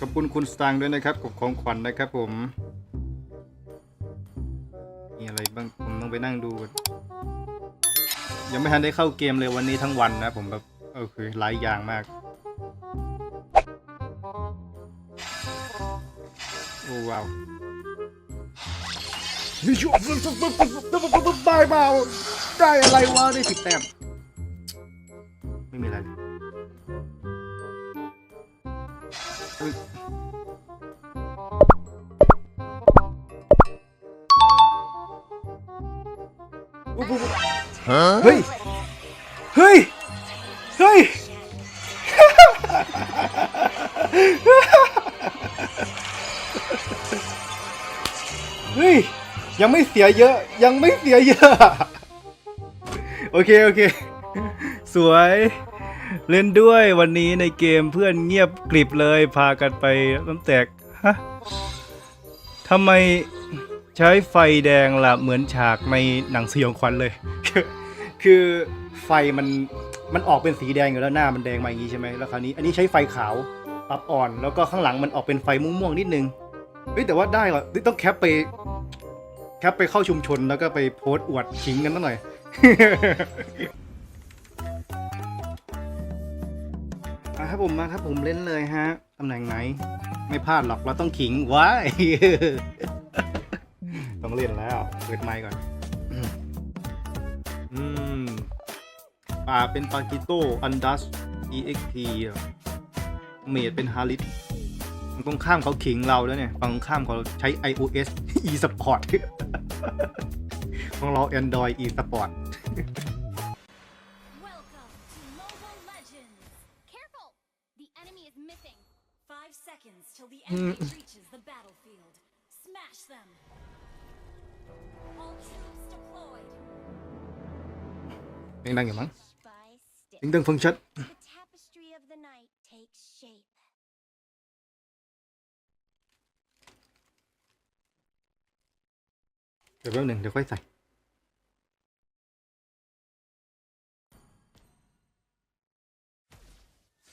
ขอบคุณคุณสตางค์ด้วยนะครับกับของขวัญนะครับผม มีอะไรบ้างผมต้องไปนั่งดูก่อนยังไม่ทันได้เข้าเกมเลยวันนี้ทั้งวันนะผมแบบเออคือหลายอย่างมาก โอ้ว้าวนี่ชัวร์ได้เปล่าได้อะไรวะได้สิบแต้มไม่มีอะไรเลย โอ้โหเฮ้ย เฮ้ย เฮ้ย เฮ้ย ยังไม่เสียเยอะ ยังไม่เสียเยอะ โอเค โอเค สวยเล่นด้วยวันนี้ในเกมเพื่อนเงียบกริบเลยพากันไปน้ำแตก ฮะทำไม ใช้ไฟแดงละเหมือนฉากในหนังสยองขวัญเลย คือไฟมันมันออกเป็นสีแดงอยู่แล้วหน้ามันแดงมาอย่างนี้ใช่ไหมแล้วคราวนี้อันนี้ใช้ไฟขาวปรับอ่อน แล้วก็ข้างหลังมันออกเป็นไฟม่วงๆนิดนึงเฮ้ยแต่ว่าได้ว่ะต้องแคปไปแคปไปเข้าชุมชนแล้วก็ไปโพสต์อวดขิงกันสักหน่อย มาครับผมมาครับผมเล่นเลยฮะ ตำแหน่งไหน ไม่พลาดหรอกเราต้องขิงว้าย ต้องเล่นแล้ว เปิดไมค์ก่อน อืมป่าเป็นปากิโตอันดัส EXP อะเมดเป็นฮาริสฝั่งตรงข้ามเขาขิงเราแล้วเนี่ย ฝั่งตรงข้ามเขาใช้ iOS e Sport ของเรา Android e Đang đang mắng. Tính từng phân chất. Rồi béo đừng được quay sạch.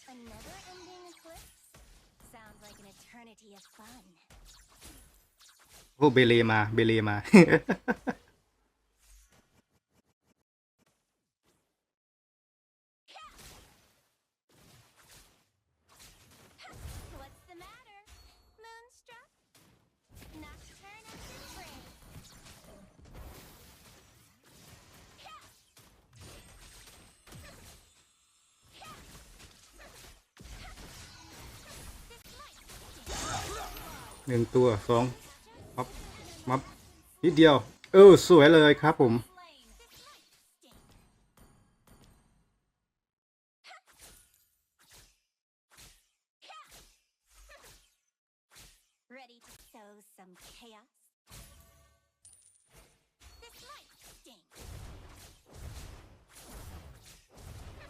Another ending eclipse? Sounds like an eternity of fun. โอ้เบเลมา เบเลมา What's the matter? Moonstruck? Nocturne after spring. This might หนึ่งตัวสอง มับมับนิดเดียว เออ สวยเลยครับผม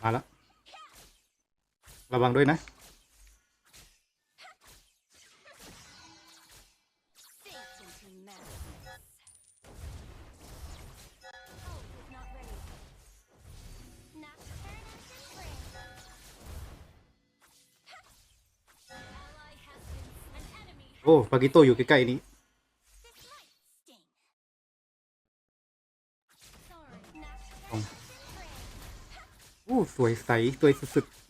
มาแล้ระวังด้วยนะ โอ้ปากิโตอยู่ใกล้ๆนี้ This might sting. Sorry. Nocturne Oh. after spring. โอ้สวยใส สวยสุด Gather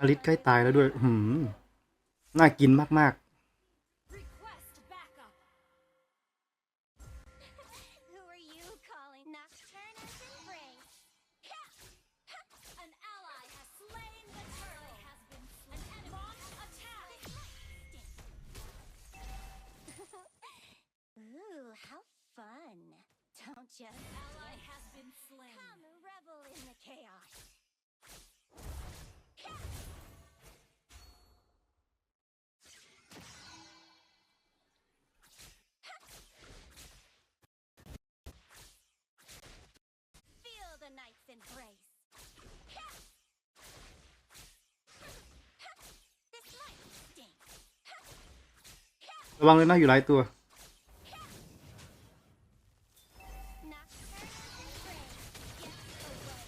อลิสใกล้ตายแล้วด้วยหืมน่ากินมาก Request embrace. This might sting. ระวังเลยนะอยู่หลายตัว Nocturne embrace. Get away.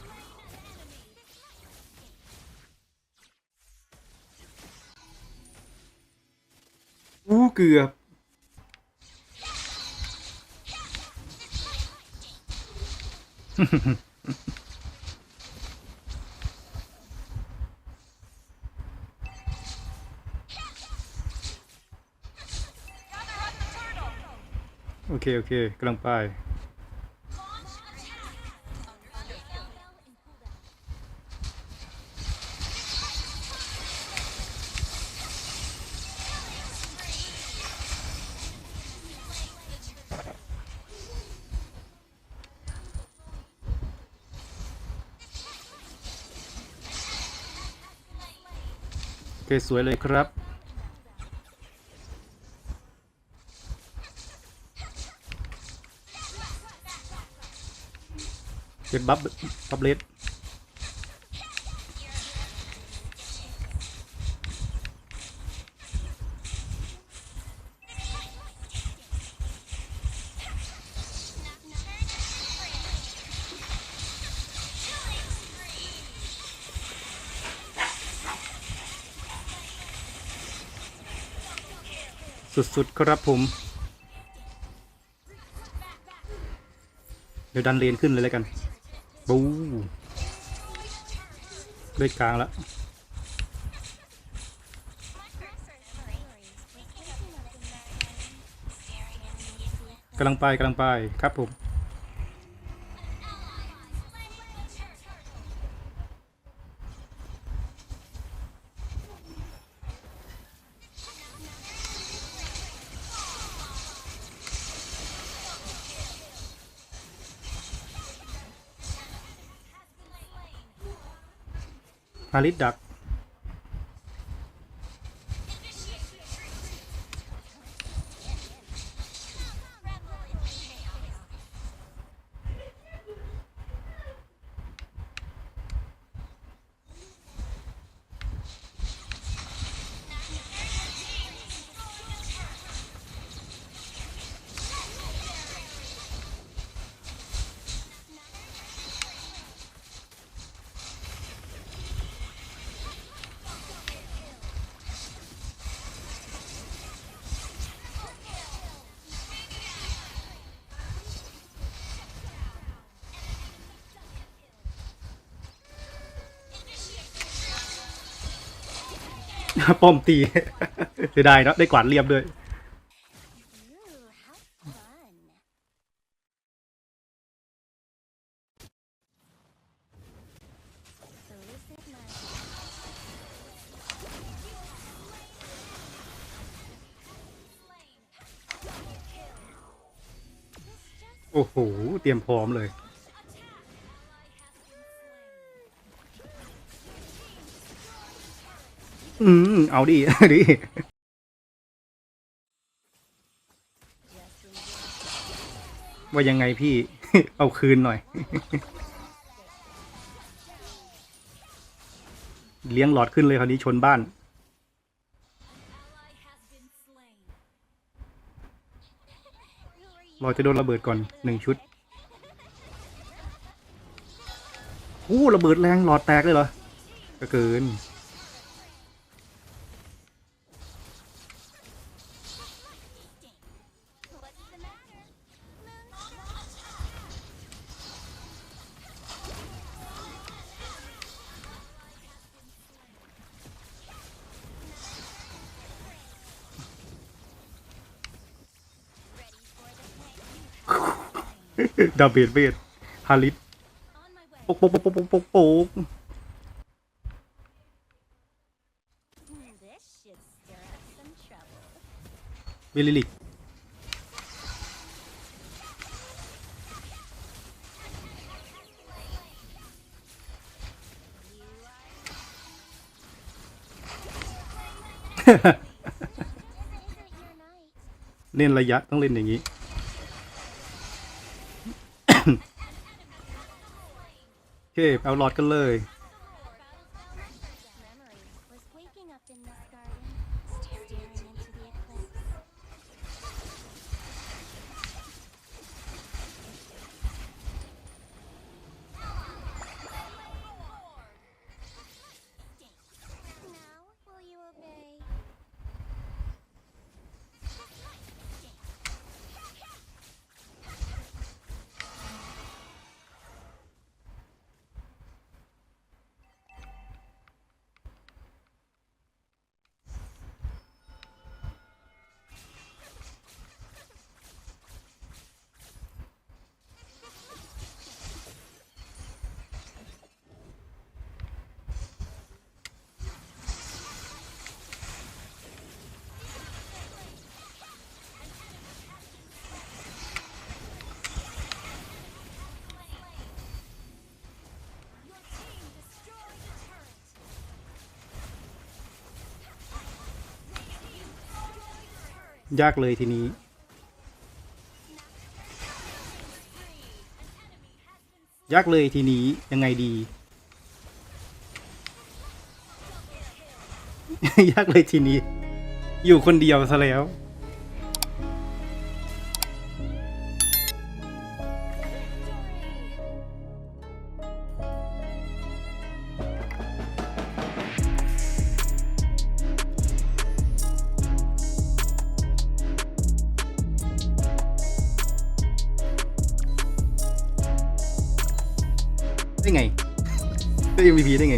Slain an enemy. อู้เกือบ โอเค โอเคกำลังไป เคสวยเลยครับ เก็บบัฟบัฟเลส สุดๆครับผม เดี๋ยวดันเลนขึ้นเลยแล้วกัน บูด้วยกลางแล้วกำลังไปกำลังไปครับผม ฮาริสดัก ป้อมตี เสียดายเนอะได้กวาดเรียบด้วย โอ้โห เตรียมพร้อมเลย อืม เอาดิดิ ว่ายังไงพี่ เอาคืนหน่อย เลี้ยงหลอดขึ้นเลยคราวนี้ชนบ้านรอจะโดนระเบิดก่อนหนึ่งชุดอู้ระเบิดแรงหลอดแตกเลยเหรอก็เกิน ดาเบดเบดฮาริสปกปกปกปกปกปกมิลลิลิกเล่นระยะต้องเล่นอย่างนี้ เคเอาหลอดกันเลย ยากเลยทีนี้ ยากเลยทีนี้ยังไงดี ยากเลยทีนี้ อยู่คนเดียวซะแล้ว ได้ไงได้ MVP ได้ไง